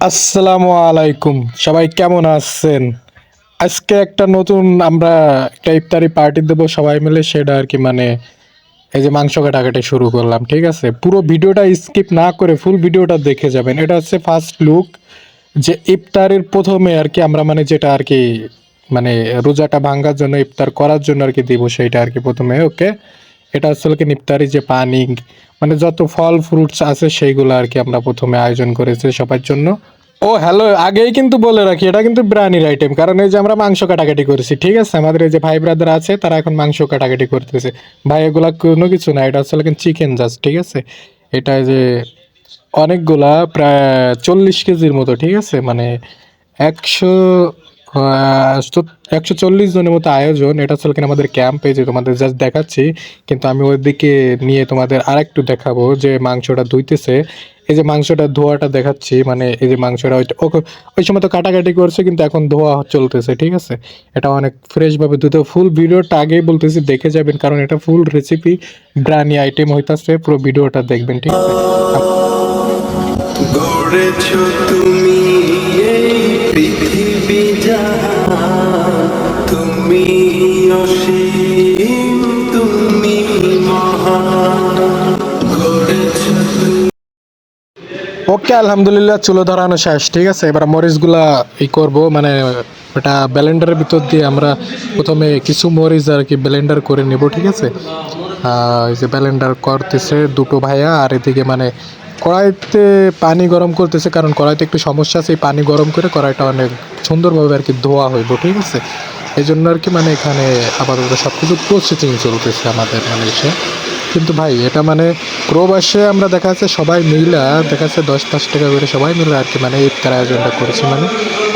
আসসালামু আলাইকুম। সবাই কেমন আছেন? আজকে একটা নতুন আমরা একটা ইফতারি পার্টি দেবো। সবাই মিলে সেটা আর কি মানে এই যে মাংস কাটা কাটাকাটি শুরু করলাম, ঠিক আছে? পুরো ভিডিওটা স্কিপ না করে ফুল ভিডিওটা দেখে যাবেন। এটা হচ্ছে ফার্স্ট লুক যে ইফতারের প্রথমে আর কি আমরা মানে যেটা আর কি মানে রোজাটা ভাঙার জন্য, ইফতার করার জন্য আর কি দিব সেইটা আর কি প্রথমে, ওকে? এটা আসলে কি ইফতারি যে পানি মানে যত ফল ফ্রুটস আছে সেইগুলো আর কি আমরা প্রথমে আয়োজন করেছি সবার জন্য। ও হ্যালো আগেই কিন্তু বলে রাখি, এটা কিন্তু ব্রানির আইটেম কারণ এই যে আমরা মাংস কাটাকাটি করেছি, ঠিক আছে? আমাদের এই যে ভাই ব্রাদার আছে, তারা এখন মাংস কাটাকাটি করতেছে। ভাই, এগুলা কোনো কিছু না, এটা আসলে চিকেন জাস্ট ঠিক আছে? এটা যে অনেকগুলা, প্রায় চল্লিশ কেজির মতো, ঠিক আছে? মানে একশো একশো চল্লিশ জনের মতো আয়োজন, এটা আসলে কিনা আমাদের ক্যাম্পে যে তোমাদের জাস্ট দেখাচ্ছি, কিন্তু আমি ওইদিকে নিয়ে তোমাদের আর একটু দেখাবো যে মাংসটা ধুইতেছে। এই যে মাংসটা ধোয়াটা দেখাচ্ছি মানে এই যে মাংসটা ওকে, ওই সময় তো কাটাকাটি করছে, কিন্তু এখন ধোয়া চলতেছে, ঠিক আছে? এটা অনেক ফ্রেশভাবে ধুতে ফুল ভিডিওটা আগেই বলতেছি, দেখে যাবেন, কারণ এটা ফুল রেসিপি ব্রানি আইটেম হইতাছে, পুরো ভিডিওটা দেখবেন, ঠিক আছে? তুমি এই পৃথিবী জাহান তুমি অসীম ওকে, আলহামদুলিল্লাহ, চুলো ধরানো শেষ, ঠিক আছে? এবার মরিচগুলা ই করব মানে এটা ব্লেন্ডারের ভিতর দিয়ে আমরা প্রথমে কিছু মরিচ আর কি ব্লেন্ডার করে নেব, ঠিক আছে? যে ব্লেন্ডার করতেছে দুটো ভাইয়া, আর এদিকে মানে কড়াইতে পানি গরম করতেছে, কারণ কড়াইতে একটু সমস্যা আছে পানি গরম করে কড়াইটা অনেক সুন্দরভাবে আর কি ধোয়া হইব, ঠিক আছে? এই জন্য আর কি মানে এখানে আপাতত সব কিছু প্রসেসিং চলতেছে আমাদের এসে কিন্তু ভাই, এটা মানে প্রবাসে আমরা দেখা যাচ্ছে সবাই মিলা দেখা যাচ্ছে দশ, পাঁচ টাকা করে সবাই মিলে আর কি মানে ইফতার আয়োজনটা করেছি মানে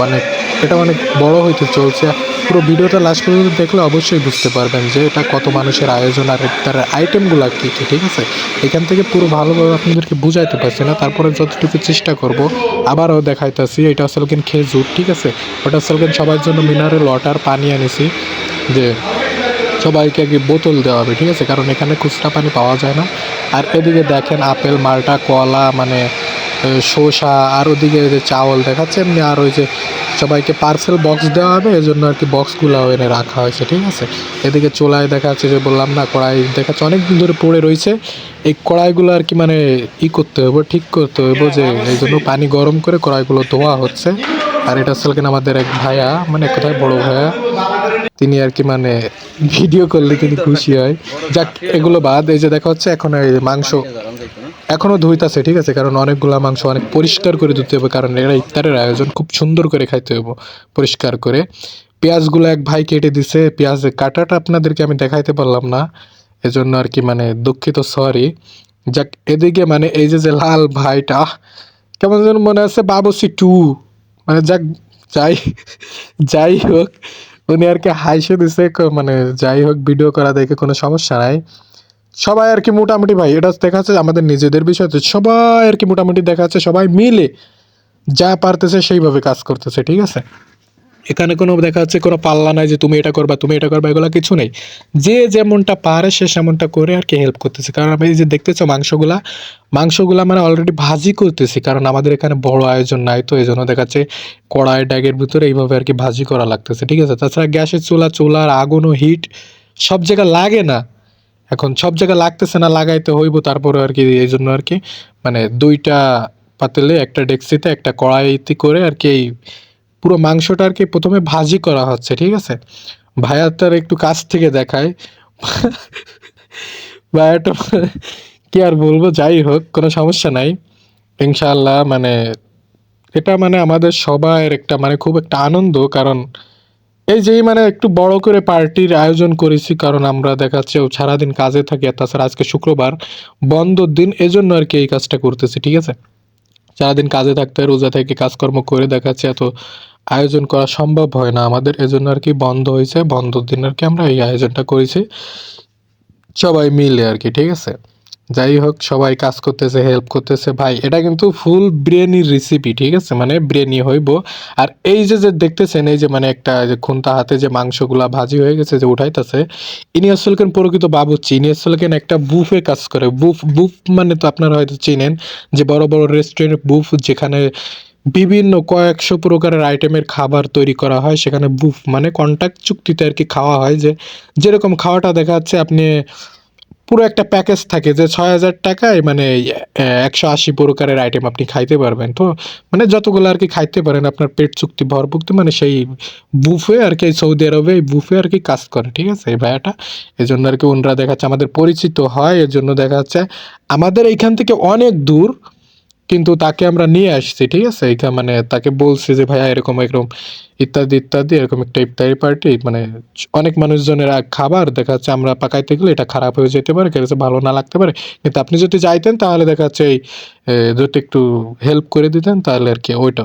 অনেক, এটা অনেক বড় হইতে চলছে। পুরো ভিডিওটা লাস্ট পর্যন্ত দেখলে অবশ্যই বুঝতে পারবেন যে এটা কত মানুষের আয়োজন আর ইফতারের আইটেমগুলো কী কী, ঠিক আছে? এখান থেকে পুরো ভালোভাবে আপনাদেরকে বুঝাইতে পারছি না, তারপরে যতটুকু চেষ্টা করব, আবারও দেখাইতেছি, এটা আসলে কিন্তু খেজুর, ঠিক আছে? ওটা আসলে সবার জন্য মিনারেল ওয়াটার পানি আনিছি, যে সবাইকে আগে বোতল দেওয়া হবে, ঠিক আছে? কারণ এখানে খুচরা পানি পাওয়া যায় না। আর এদিকে দেখেন আপেল, মালটা, কলা মানে শসা আর ওদিকে যে চাউল দেখাচ্ছে, এমনি আর ওই যে সবাইকে পার্সেল বক্স দেওয়া হবে এই জন্য আর কি বক্সগুলো এনে রাখা হয়েছে, ঠিক আছে? এদিকে চোলায় দেখা যাচ্ছে যে বললাম না, কড়াই দেখাচ্ছে অনেক দিন ধরে পড়ে রয়েছে। এই কড়াইগুলো আর কি মানে ই করতে হবে ঠিক করতে হবে যে এই জন্য পানি গরম করে কড়াইগুলো ধোয়া হচ্ছে। আর এটা আসলে কিনা আমাদের এক ভাইয়া মানে কোথায় বড় ভাইয়া, তিনি আর কি মানে ভিডিও করলে তিনি খুশি হয়। যাক, এগুলো বাদ, এই যে দেখা হচ্ছে এখন মাংস এখনও ধুইতাছে, ঠিক আছে? কারণ অনেকগুলা মাংস অনেক পরিষ্কার করে ধুতে হবে, কারণ এটা ইফতারের আয়োজন খুব সুন্দর করে খাইতে হবে, পরিষ্কার করে। পেঁয়াজগুলো এক ভাই কেটে দিছে পেঁয়াজ কাটাটা আপনাদেরকে আমি দেখাইতে পারলাম না, এজন্য আর কি মানে দুঃখিত সরি যাক, এদিকে মানে এই যে যে লাল ভাইটা কেমন যেন মনে আছে বাবুসি টু মানে যাক, যাই যাই হোক, উনি আর কি হাইসে দিছে মানে যাই হোক ভিডিও করা দেখে কোনো সমস্যা নাই। সবাই আর কি মোটামুটি ভাই, এটা দেখা যাচ্ছে আমাদের নিজেদের বিষয় সবাই আর কি মোটামুটি দেখা যাচ্ছে সবাই মিলে যা পারতেছে সেইভাবে কাজ করতেছে, ঠিক আছে? এখানে কোনো দেখা যাচ্ছে কোনো পাল্লা নাই যে তুমি এটা করবা, তুমি এটা করবা, এগুলো কিছু নেই। যে যেমনটা পারে সে সেমনটা করে আর কি হেল্প করতেছে। কারণ আমি যে দেখতেছো মাংসগুলা মাংসগুলা মানে অলরেডি ভাজি করতেছি, কারণ আমাদের এখানে বড় আয়োজন নাই, তো এই জন্য দেখা যাচ্ছে কড়াই ড্যাগের ভিতরে এইভাবে আর কি ভাজি করা লাগতেছে, ঠিক আছে? তাছাড়া গ্যাসের চুলা, চুলার আগুন ও হিট সব জায়গায় লাগে না। এখন সব জায়গায় লাগতেছে না, লাগাইতে হইব, তারপরে আর কি এই জন্য আর কি। মানে দুইটা পাতিলে, একটা ডেক্সিতে, একটা কড়াইতে করে আর কি এই পুরো মাংসটা আর কি প্রথমে ভাজি করা হচ্ছে, ঠিক আছে? ভাইয়া তার একটু কাছ থেকে দেখায়। ভাইয়াটা কি আর বলব, যাই হোক, কোনো সমস্যা নাই। ইনশাআল্লাহ মানে এটা মানে আমাদের সবার একটা মানে খুব একটা আনন্দ, কারণ এই যেই মানে একটু বড় করে পার্টির আয়োজন করেছি, কারণ আমরা দেখাচ্ছে সারাদিন কাজে থাকি, আর তাছাড়া আজকে শুক্রবার বন্ধর দিন, এজন্য আর কি এই কাজটা করতেছি, ঠিক আছে? সারাদিন কাজে থাকতে, রোজা থেকে কাজকর্ম করে দেখাচ্ছে এত আয়োজন করা সম্ভব হয় না আমাদের, এজন্য আর কি বন্ধ হয়েছে বন্ধর দিন আর কি আমরা এই আয়োজনটা করেছি, সবাই মিলে আর কি, ঠিক আছে? যাই হোক, সবাই কাজ করতেছে হেল্প করতেছে। ভাই, এটা কিন্তু ফুল ব্রেনি রেসিপি ঠিক আছে? মানে ব্রেনি হইব। আর এই যে যে দেখতেছেন, এই যে মানে একটা যে খুন্তা হাতে যে মাংসগুলা ভাজি হয়ে গেছে, যে উঠাইতেছে, ইনি আসলে কেন প্রকৃত বাবুচ্চি ইনি আসলে কেন একটা বুফে কাজ করে? বুফ বুফ মানে তো আপনারা হয়তো চিনেন যে বড় বড় রেস্টুরেন্ট বুফ যেখানে বিভিন্ন কয়েকশো প্রকারের আইটেমের খাবার তৈরি করা হয়, সেখানে বুফ মানে কন্ট্যাক্ট চুক্তিতে আর কি খাওয়া হয় যে, যেরকম খাওয়াটা দেখা যাচ্ছে, আপনি পুরো একটা প্যাকেজ থাকে যে ছয় হাজার টাকায় মানে একশো আশি প্রকারের আইটেম আপনি খাইতে পারবেন। তো মানে যতগুলো আর কি খাইতে পারেন, আপনার পেট চুক্তি ভরভুক্তি মানে সেই বুফে আর কি, সৌদি আরবে এই বুফে আর কি কাজ করে, ঠিক আছে? এই ভাইয়াটা। এই জন্য আর কি ওনারা দেখাচ্ছে, আমাদের পরিচিত হয় এর জন্য দেখা যাচ্ছে আমাদের এইখান থেকে অনেক দূর কিন্তু তাকে আমরা নিয়ে আসছি, ঠিক আছে? এইখানে মানে তাকে বলছি যে, ভাইয়া, এরকম এরকম ইত্যাদি ইত্যাদি, এরকম একটা ইফতারি পার্টি মানে অনেক মানুষজনের খাবার দেখা যাচ্ছে আমরা পাকাইতে গেলে এটা খারাপ হয়ে যেতে পারে কেউ ভালো না লাগতে পারে। কিন্তু আপনি যদি যাইতেন, তাহলে দেখা যাচ্ছে এই যদি একটু হেল্প করে দিতেন, তাহলে আর কি ওইটা।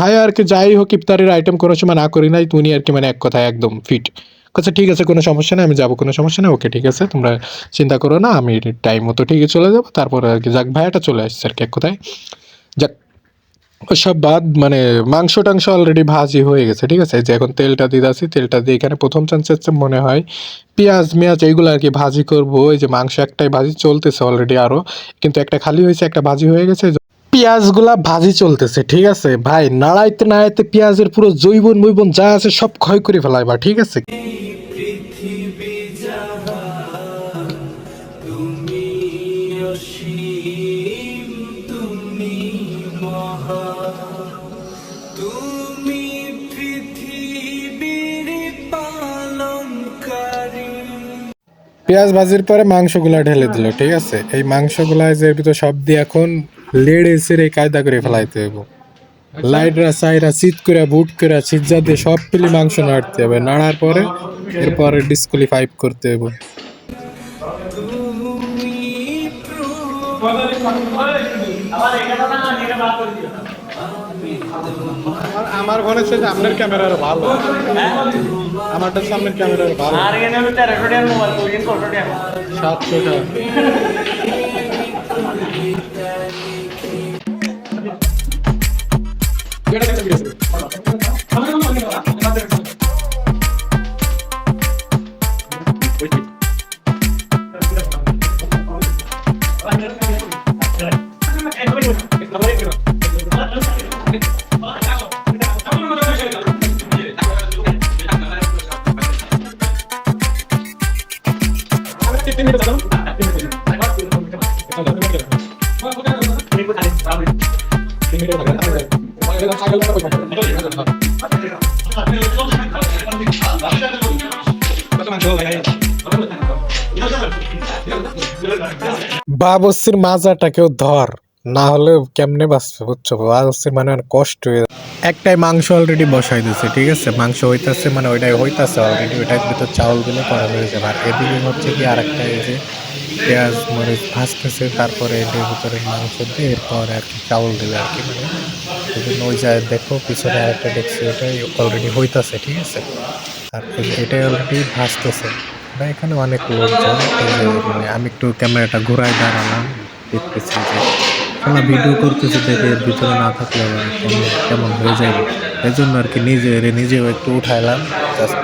ভাইয়া, আর কি যাই হোক, ইফতারির আইটেম কোনো সময় না করি নাই, উনি আর কি মানে এক কথায় একদম ফিট আচ্ছা ঠিক আছে, কোনো সমস্যা নেই, আমি যাব, কোনো সমস্যা নেই, ওকে, ঠিক আছে, তোমরা চিন্তা করো না, আমি টাইম মতো ঠিকই চলে যাব, তারপরে আর কি, যাক, ভাইয়াটা চলে আসছে আর কি কথায়। যাক ওসব বাদ মানে মাংস টাংস অলরেডি ভাজি হয়ে গেছে, ঠিক আছে যে এখন তেলটা দিয়ে আসি তেলটা দিয়ে এখানে প্রথম চান্স হচ্ছে মনে হয় পেঁয়াজ, মেয়াজ, এইগুলো আর কি ভাজি করব, এই যে মাংস একটাই ভাজি চলতেছে অলরেডি আরও কিন্তু একটা খালি হয়েছে, একটা ভাজি হয়ে গেছে পেঁয়াজগুলা ভাজি চলতেছে, ঠিক আছে? ভাই, নাড়াইতে নাড়াইতে পেঁয়াজের পুরো জৈবন মৈবন যা আছে সব ক্ষয় করে ফেলায় বা, ঠিক আছে? পেঁয়াজ ভাজির পরে মাংসগুলা ঢেলে দিল, ঠিক আছে? এই মাংসগুলা যে ভিতর সব দিয়ে এখন লেড়ে সেরে কায়দা করে ফেলাইতে হবে লাইটরা সাইরা চিত করে বুট করে সিজ্জা দিয়ে সব পিলি মাংস নাড়তে হবে। নাড়ার পরে এরপরে ডিসকোয়ালিফাই করতে হবে আমার মনে হচ্ছে আপনার ক্যামেরার ভালো। আমারটা সামনের ক্যামেরার ভালো। সাতশো টাকা। やられちゃう気がする。まだ মাজাটা কেউ ধর না হলে কেমনে বাঁচবে বুঝছ? বাবস্যির মানে কষ্ট হয়ে একটাই মাংস অলরেডি বসাই দিছে ঠিক আছে? মাংস হইতাছে মানে ওইটাই হইতাছে অলরেডি ওইটার ভিতর চাউল দিলে করা হয়ে যাবে। আর এদিকে হচ্ছে কি আরেকটা এই যে পেঁয়াজ, মরিচ ভাজতেছে, তারপরে এটার ভিতরে মাংস দিয়ে এরপর আর কি চাউল দিবে আর কি মানে। ওই যায় দেখো, পিছনে আরেকটা দেখছি, ওটাই অলরেডি হইতাছে, ঠিক আছে? আর এটাই অলরেডি ভাজতেছে। বা এখানে অনেক লোকজন মানে আমি একটু ক্যামেরাটা ঘুরায় দাঁড়ালাম, দেখতেছি যে খেলা ভিডিও করতেছি দেখে এর ভিতরে না থাকলে কেমন হয়ে যাবে এই জন্য আর কি নিজে নিজেও একটু উঠাইলাম জাস্ট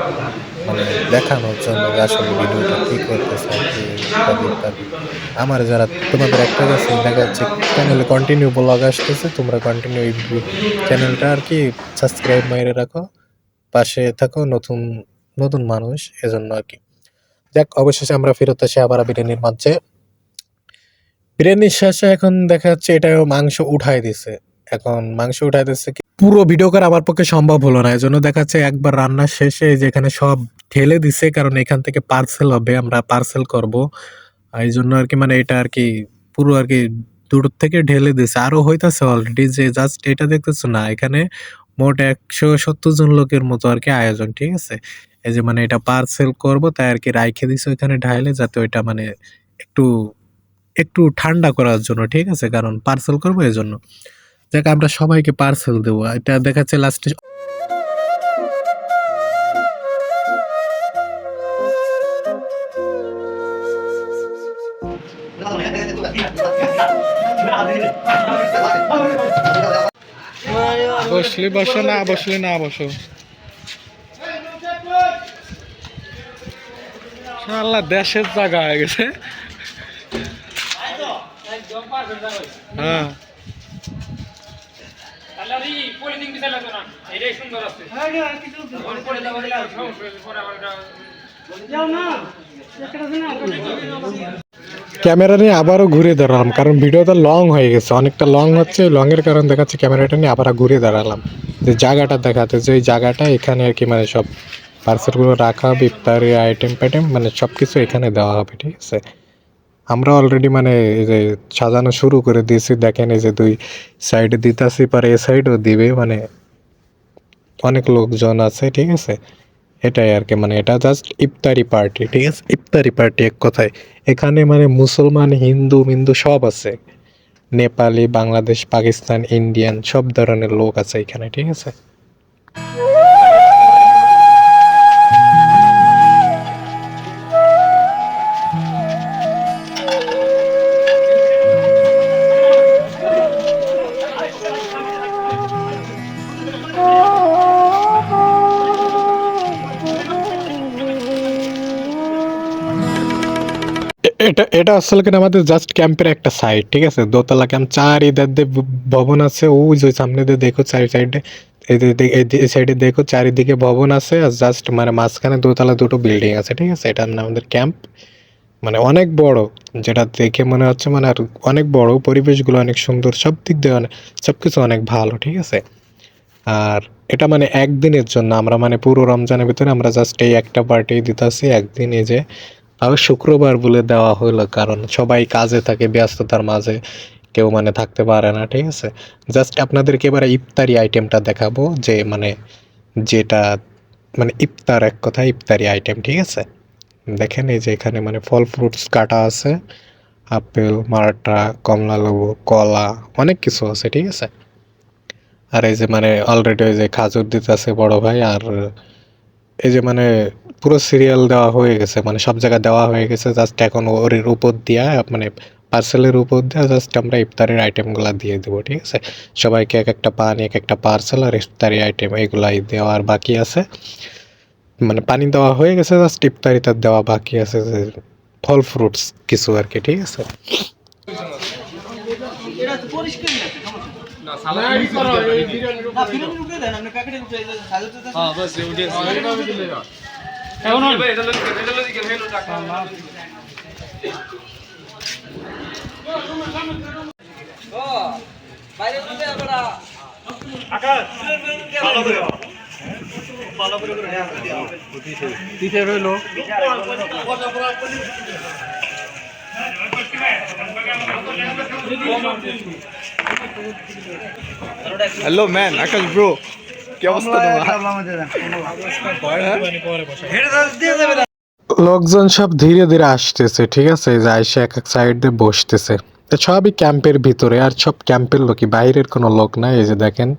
মানে দেখানোর জন্য আসলে ভিডিওটা করতেছে, কি ইত্যাদি আমার যারা তোমাদের একটা কাছে দেখা যাচ্ছে চ্যানেলে কন্টিনিউ ব্লগ আসতেছে, তোমরা কন্টিনিউ চ্যানেলটা আর কি সাবস্ক্রাইব মাইরে রাখো, পাশে থাকো নতুন নতুন মানুষ, এজন্য আর কি। যাক, অবশেষে আমরা ফেরত আসি আবার বিরিয়ানির মাঝে বিরিয়ানির শেষে এখন দেখা যাচ্ছে এটাও মাংস উঠাই দিছে। এখন মাংস উঠাই দিচ্ছে পুরো ভিডিও করা আমার পক্ষে সম্ভব হলো না। এজন্য দেখা যাচ্ছে একবার রান্না শেষে এই যে এখানে সব ঢেলে দিছে, কারণ এখান থেকে পার্সেল হবে, আমরা পার্সেল করব। এই জন্য আর কি মানে এটা আর কি পুরো আর কি দূর থেকে ঢেলে দিছে। আরও হইতাছে অলরেডি যে জাস্ট এটা দেখতেছো না, এখানে মোট একশো সত্তর জন লোকের মতো আর কি আয়োজন, ঠিক আছে? এই যে মানে এটা পার্সেল করব, তাই আর কি রাইখে দিছে ওইখানে ঢাইলে, যাতে ওইটা মানে একটু একটু ঠান্ডা করার জন্য, ঠিক আছে? কারণ পার্সেল করব এই জন্য দেখ আমরা সবাইকে পার্সেল দেবো। এটা দেখাচ্ছে লাস্টে বসলে বসো, না বসলে না বসো। আল্লাহ দেশের জায়গা হয়ে গেছে। হ্যাঁ। ক্যামেরা নিয়ে আবারও ঘুরে দাঁড়ালাম, কারণ ভিডিওটা লং হয়ে গেছে। অনেকটা লং হচ্ছে লং এর কারণ দেখাচ্ছে, ক্যামেরাটা নিয়ে আবার ঘুরে দাঁড়ালাম। যে জায়গাটা দেখাতে, যে ওই জায়গাটা এখানে আর কি মানে সব পার্সেলগুলো রাখা হবে ইফতারি আইটেম ফাইটেম মানে সব কিছু এখানে দেওয়া হবে, ঠিক আছে? আমরা অলরেডি মানে এই যে সাজানো শুরু করে দিয়েছি, দেখেন এই যে দুই সাইডে দিতাছি পারে এ সাইডও দিবে মানে অনেক লোকজন আছে, ঠিক আছে? এটাই আর কি মানে এটা জাস্ট ইফতারি পার্টি ঠিক আছে? ইফতারি পার্টি এক কথায়। এখানে মানে মুসলমান, হিন্দু, মিন্দু সব আছে। নেপালি, বাংলাদেশ, পাকিস্তান, ইন্ডিয়ান সব ধরনের লোক আছে এখানে, ঠিক আছে? এটা এটা আসলে কিনা আমাদের জাস্ট ক্যাম্পের একটা সাইড ঠিক আছে? দোতলা ক্যাম্প চার ইধার দিয়ে ভবন আছে, ওই যে সামনে দিয়ে দেখো চারি সাইডে এই সাইডে দেখো চারিদিকে ভবন আছে আর জাস্ট মানে মাঝখানে দোতলা দুটো বিল্ডিং আছে, ঠিক আছে? এটা মানে আমাদের ক্যাম্প মানে অনেক বড়, যেটা দেখে মনে হচ্ছে মানে আর অনেক বড়, পরিবেশগুলো অনেক সুন্দর, সব দিক দিয়ে অনেক সব কিছু অনেক ভালো, ঠিক আছে? আর এটা মানে একদিনের জন্য, আমরা মানে পুরো রমজানের ভিতরে আমরা জাস্ট এই একটা পার্টি দিতেছি, একদিন এই যে তাও শুক্রবার বলে দেওয়া হলো কারণ সবাই কাজে থাকে, ব্যস্ততার মাঝে কেউ মানে থাকতে পারে না, ঠিক আছে? জাস্ট আপনাদেরকে এবারে ইফতারি আইটেমটা দেখাবো, যে মানে যেটা মানে ইফতার এক কথা, ইফতারি আইটেম ঠিক আছে? দেখেন এই যে এখানে মানে ফল ফ্রুটস কাটা আছে, আপেল মাল্টা কমলা, লেবু, কলা, অনেক কিছু আছে, ঠিক আছে? আর এই যে মানে অলরেডি ওই যে খাজুর দিতেছে বড় ভাই, আর এই যে মানে পুরো সিরিয়াল দেওয়া হয়ে গেছে মানে সব জায়গায় দেওয়া হয়ে গেছে জাস্ট এখন ওর উপর দিয়া মানে পার্সেলের উপর দিয়ে জাস্ট আমরা ইফতারের আইটেমগুলো দিয়ে দেবো ঠিক আছে? সবাইকে এক একটা পানি এক একটা পার্সেল আর ইফতারি আইটেম এগুলাই দেওয়ার বাকি আছে। মানে পানি দেওয়া হয়ে গেছে জাস্ট ইফতারি তার দেওয়া বাকি আছে যে ফল ফ্রুটস কিছু আর কি ঠিক আছে? এখন হ্যালো ম্যান আকাশ ব্রো কি অবস্থা তোমার? লোকজন সব ধীরে ধীরে আসতেছে ঠিক আছে? এই যে আইসে এক এক সাইড দিয়ে বসতেছে। তো সবই ক্যাম্পের ভিতরে আর সব ক্যাম্পের লোকই বাইরের কোনো লোক নাই। এই যে দেখেন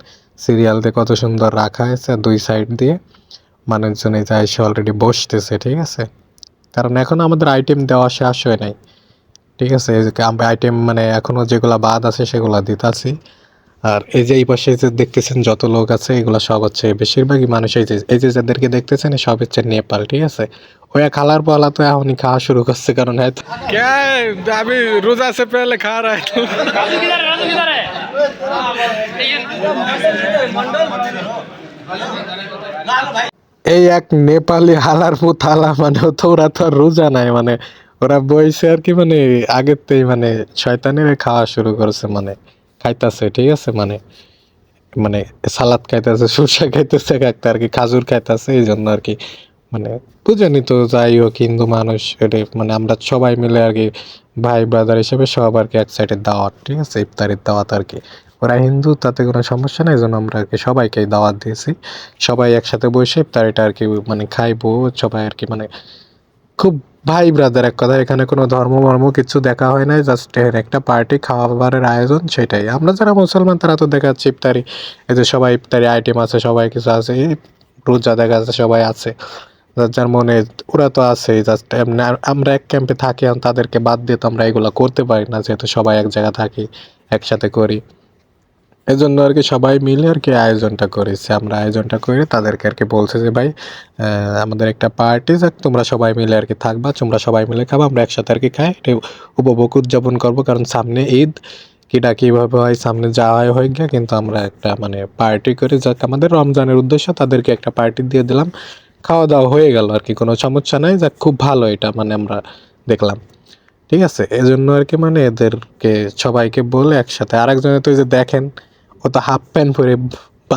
সিরিয়াল দিয়ে কত সুন্দর রাখা হয়েছে দুই সাইড দিয়ে। মানুষজন এই যে আইসে অলরেডি বসতেছে ঠিক আছে? কারণ এখন আমাদের আইটেম দেওয়া শেষ হয় নাই ঠিক আছে? এই যে আইটেম মানে এখনও যেগুলা বাদ আছে সেগুলা দিতাছি। আর এই যে এই পাশে যে দেখতেছেন যত লোক আছে এগুলো সব হচ্ছে বেশিরভাগই মানুষ এই যে এই যে যাদেরকে দেখতেছেন সব হচ্ছে নেপাল ঠিক আছে? ওয়া খালার পালা তো এখনই খাওয়া শুরু করছে কারণ হ্যাঁ হয়তো আমি রোজা সে পেলে খাওয়া এই এক নেপালি হালার পুত হালা মানে তো ওরা তো রোজা নাই মানে ওরা বইছে আর কি মানে আগের থেকেই মানে শয়তানের খাওয়া শুরু করেছে মানে। খাইতাছে, ঠিক আছে? মানে মানে সালাদ খাইতেছে, সরষা খাইতেছে, একটা আর কি খাজুর খাইতেছে, এই জন্য আর কি মানে বুঝেনি তো, যাই হোক, হিন্দু মানুষ মানে আমরা সবাই মিলে আর কি, ভাই ব্রাদার হিসেবে সব আর কি এক সাইডে দাওয়াত, ঠিক আছে? ইফতারের দাওয়াত আর কি। ওরা হিন্দু, তাতে কোনো সমস্যা নেই জন্য আমরা আর কি সবাইকে দাওয়াত দিয়েছি। সবাই একসাথে বসে ইফতারিটা আর কি মানে খাইবো, সবাই আর কি মানে খুব ভাই ব্রাদার এক কথা এখানে কোনো ধর্ম, মর্ম কিছু দেখা হয় না জাস্ট একটা পার্টি খাওয়াবারের আয়োজন, সেটাই। আমরা যারা মুসলমান, তারা তো দেখাচ্ছে ইফতারি। এই যে সবাই ইফতারি আইটেম আছে, সবাই কিছু আছে রোজা দেখা যাচ্ছে সবাই আছে। যার যার মনে ওরা তো আছে জাস্ট আমরা এক ক্যাম্পে থাকি, তাদেরকে বাদ দিয়ে তো আমরা এগুলো করতে পারি না, যেহেতু সবাই এক জায়গায় থাকি, একসাথে করি। এই জন্য আর কি সবাই মিলে আর কি আয়োজনটা করেছি। আমরা আয়োজনটা করে তাদেরকে আর কি বলছে যে, ভাই আমাদের একটা পার্টি যাক, তোমরা সবাই মিলে আর কি থাকবা, তোমরা সবাই মিলে খাবা, আমরা একসাথে আর কি খাই, এটা উপভোগ উদযাপন করব, কারণ সামনে ঈদ কিটা কীভাবে হয়, সামনে যাওয়া হয়ে গিয়া, কিন্তু আমরা একটা মানে পার্টি করে যাক। আমাদের রমজানের উদ্দেশ্য তাদেরকে একটা পার্টি দিয়ে দিলাম খাওয়া দাওয়া হয়ে গেল আর কি, কোনো সমস্যা নাই, যাক, খুব ভালো এটা মানে আমরা দেখলাম। ঠিক আছে এই জন্য আর কি মানে এদেরকে সবাইকে বলে একসাথে, আরেকজনে তো যে দেখেন ও তো হাফ প্যান্ট পরে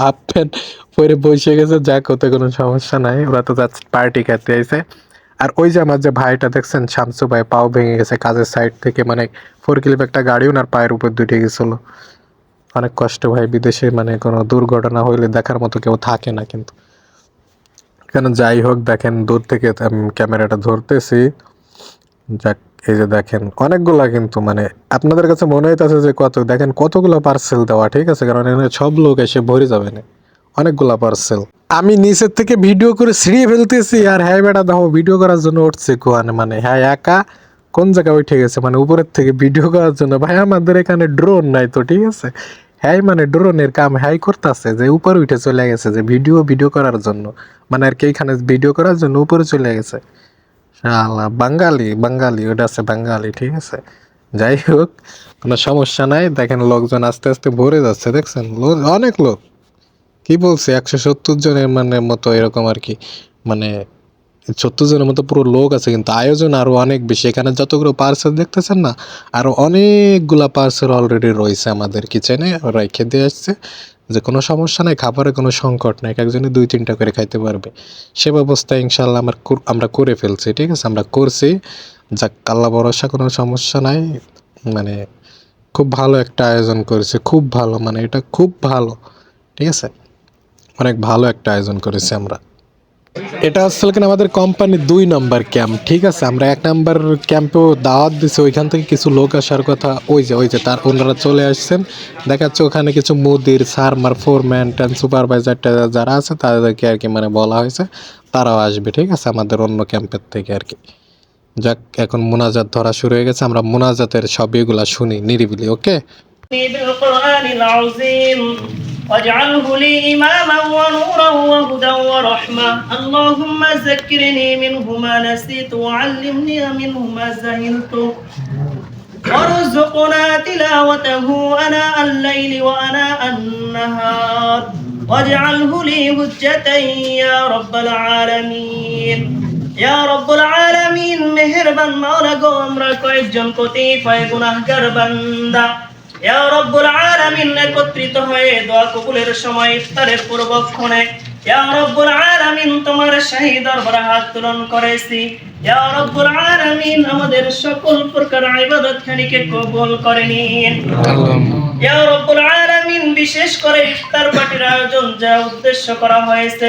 হাফ প্যান্ট পরে বসে গেছে, যাক ওতে কোনো সমস্যা নাই। ওরা তো যাচ্ছে পার্টি খেতে আইসে আর ওই যে আমার যে ভাইটা দেখছেন, শামসু ভাই, পাও ভেঙে গেছে কাজের সাইড থেকে মানে ফোর কিলিপ একটা গাড়ি ওনার পায়ের উপর দুটে গেছিল। অনেক কষ্ট ভাই, বিদেশে মানে কোনো দুর্ঘটনা হইলে দেখার মতো কেউ থাকে না কিন্তু। কেন যাই হোক, দেখেন দূর থেকে ক্যামেরাটা ধরতেছি। যাক এই যে দেখেন, অনেকগুলা কিন্তু মানে আপনাদের কাছে মনে হইতেছে যে কত, দেখেন কতগুলো পার্সেল দেওয়া, ঠিক আছে? কারণ এখানে সব লোক এসে ভরে যাবে না। অনেকগুলা পার্সেল আমি নিচের থেকে ভিডিও করে ছিঁড়িয়ে ফেলতেছি, আর হ্যাঁ বেটা, দেখো ভিডিও করার জন্য উঠছে কোয়ানে মানে হ্যাঁ একা কোন জায়গায় উঠে গেছে? মানে উপরের থেকে ভিডিও করার জন্য। ভাই, আমাদের এখানে ড্রোন নাই তো, ঠিক আছে? হ্যাঁ মানে ড্রোনের কাম হ্যাঁ করতেছে, যে উপরে উঠে চলে গেছে, যে ভিডিও ভিডিও করার জন্য। মানে আর কি এখানে ভিডিও করার জন্য উপরে চলে গেছে। শালা বাঙালি বাঙালি, ওটা আছে বাঙালি, ঠিক আছে? যাই হোক, কোনো সমস্যা নাই। দেখেন লোকজন আস্তে আস্তে ভরে যাচ্ছে, দেখছেন? অনেক লোক। কি বলছে, একশো সত্তর জনের মানে মতো এরকম আর কি মানে সত্তর জনের মতো পুরো লোক আছে, কিন্তু আয়োজন আরও অনেক বেশি। এখানে যতগুলো পার্সেল দেখতেছেন না, আরও অনেকগুলা পার্সেল অলরেডি রয়েছে আমাদের কিচেনে রেখে দিয়ে আসছে। যে কোনো সমস্যা নাই খাবারের কোনো সংকট নাই একজনে দুই তিনটা করে খাইতে পারবে। সে ব্যবস্থা ইনশাল্লাহ আমার আমরা করে ফেলছি, ঠিক আছে? আমরা করছি। যাক, আল্লাহ ভরসা, কোনো সমস্যা নাই। মানে খুব ভালো একটা আয়োজন করেছে, খুব ভালো মানে এটা খুব ভালো, ঠিক আছে? অনেক ভালো একটা আয়োজন করেছি আমরা। এটা আসলে কিনা আমাদের কোম্পানি দুই নম্বর ক্যাম্প ঠিক আছে? আমরা এক নম্বর ক্যাম্পেও দাওয়াত দিছি, ওইখান থেকে কিছু লোক আসার কথা, ওই যে ওই যে, তার ওনারা চলে আসছেন। দেখা যাচ্ছে ওখানে কিছু মুদির, সারমার ফোরম্যান ট্যান সুপারভাইজার যারা আছে, তাদেরকে আর কি মানে বলা হয়েছে, তারাও আসবে, ঠিক আছে? আমাদের অন্য ক্যাম্পের থেকে আর কি। যাক, এখন মোনাজাত ধরা শুরু হয়ে গেছে, আমরা মোনাজাতের সব এগুলা শুনি নিরিবিলি, ওকে? واجعله لي إماما ونورا وهدى ورحمة اللهم ذكرني منه ما نسيت وعلمني منه ما جهلت وارزقنا تلاوته أناء الليل وأناء النهار واجعله لي هجة يا رب العالمين ইয়া রব্বুল আলামিন মেহেরবান মাওলা গো আমরা কয়েকজন কতিপয় গুনাহগার বান্দা ইয়া রব্বুল আলামিন একত্রিত হয়ে দোয়া কবুলের সময় ইফতারের পূর্বক্ষণে ইয়া রব্বুল আলামিন তোমার শাহী দরবারে হাত তুলন করেছি। ইয়া রব্বুল আলামিন আমাদের সকল প্রকার ইবাদত খানিকে কবুল করে নিন। ইয়া রব্বুল আলামিন বিশেষ করে ইফতার পার্টির আয়োজন যা উদ্দেশ্য করা হয়েছে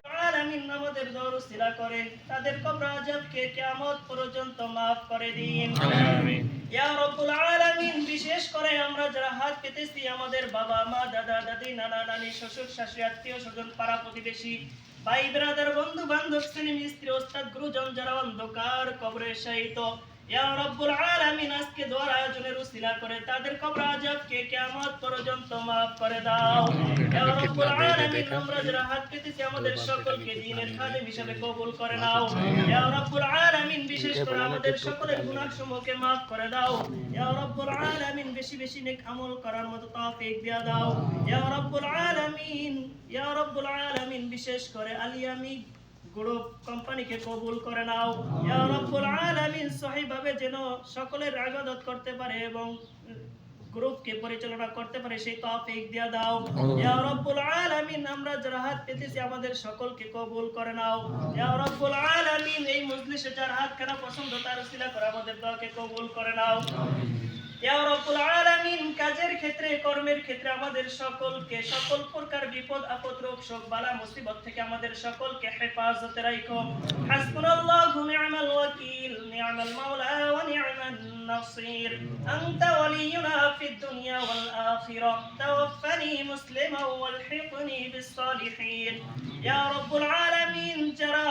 দর করেন করে তাদের কবর আযাবকে কিয়ামত পর্যন্ত maaf করে দিন। ইয়া রব্বুল আলামিন বিশেষ করে আমরা যারা হাত পেতেছি আমাদের বাবা মা দাদা দাদি নানা নানি শ্বশুর শাশুড়ি আত্মীয় স্বজন পাড়া প্রতিবেশী ভাই ব্রাদার বন্ধু বান্ধব শ্রেণি মিস্ত্রি ওস্তাদ গুরুজন যারা অন্ধকার কবরে শায়িত। ইয়া রব্বুল আলামিন আজকে দোয়ার আয়োজনের উসিলা করে তাদের কবর আযাবকে কিয়ামত পর্যন্ত maaf করে দাও। ইয়া রব্বুল আলামিন আমরা যারা হাত পেতেছি আমাদের সকলকে দ্বীনের খাদেম হিসেবে কবুল করে নাও। ইয়া রব্বুল আলামিন বিশেষ করে আমাদের সকলের গুনাহসমূহকে maaf করে দাও। ইয়া রব্বুল আলামিন বেশি বেশি নেক আমল করার মতো তৌফিক দিয়া দাও। ইয়া রব্বুল আলামিন ইয়া রব্বুল আলামিন বিশেষ করে আলিয়ামি গ্রুপ কোম্পানিকে কবুল করে নাও। ইয়া রব্বুল আলামিন সহিভাবে যেন সকলের ইবাদত করতে পারে এবং গ্রুপকে পরিচালনা করতে পারে সেই তৌফিক দিয়া দাও। ইয়া রব্বুল আলামিন আমরা যারা হাত পেতেছি আমাদের সকলকে কবুল করে নাও। ইয়া রব্বুল আলামিন এই মজলিসে যার হাত কেনা পছন্দ তার উসিলা করে আমাদের দোয়াকে কবুল করে নাও। কাজের ক্ষেত্রে, কর্মের ক্ষেত্রে আমাদের সকলকে সকল প্রকার বিপদ, আপদ, রোগ, শোক, বালা, মুসিবত থেকে আমাদের সকলকে হেফাজতে রাখো হাসবুনাল্লাহু, নি'মাল ওয়াকিল, নি'মাল মাওলা ওয়া নি'মান নাসির। আনতা ওয়ালিয়ুনা ফিদ দুনিয়া ওয়াল আখিরা। তাওয়াফফানি মুসলিমান ওয়ালহিকনি বিস সালিহিন। ইয়া রব্বুল আলামিন, যারা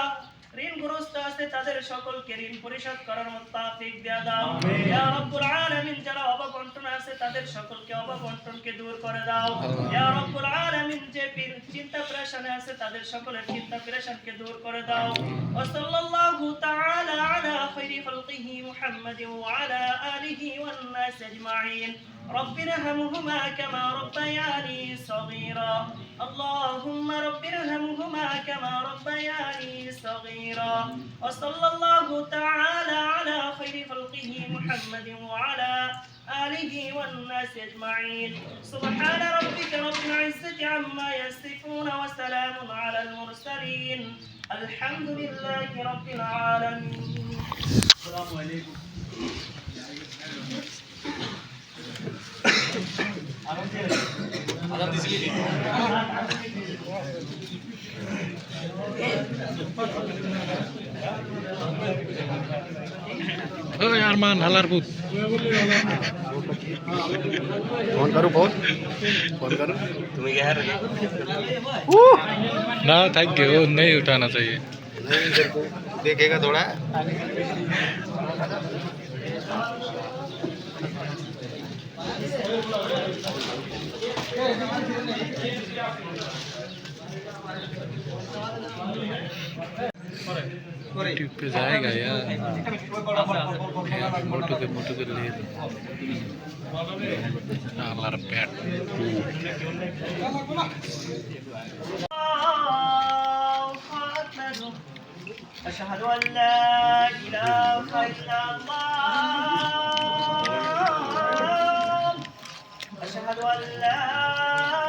ঋণগ্রস্ত আছে তাদের সকলকে ঋণ পরিশোধ করার মতো তৌফিক দেয়া দাও। ইয়া রব্বুল তাদের সকলকে অববন্টনকে দূর করে দাও। ইয়া রব্বুল আলামিন যে চিন্তা পেরেশানে আছে তাদের সকলের চিন্তা পেরেশানকে দূর করে দাও। ওয়া সাল্লাল্লাহু তাআলা আলা খাইরি খালকিহি মুহাম্মাদিন ওয়া আলা আলিহি ওয়ান নাস আজমাইন। رب ارحمهما كما ربياني صغيرا. اللهم رب ارحمهما كما ربياني صغيرا. وصلى الله تعالى على خير خلقه محمد وعلى آله والناس أجمعين. سبحان ربك رب العزة عما يصفون وسلام على المرسلين. الحمد لله رب العالمين. السلام عليكم. ওই আরমান হালার পুত फोन करूँ फोन फोन करूँ तुम्हें क्या है ना थैंक यू नहीं उठाना चाहिए नहीं इधर को देखेगा थोड़ा यूट्यूब पे जाएगा यार यार, मोटू के मोटू के लिए हालार पैट الله أكبر أشهد أن لا إله إلا الله أشهد أن لا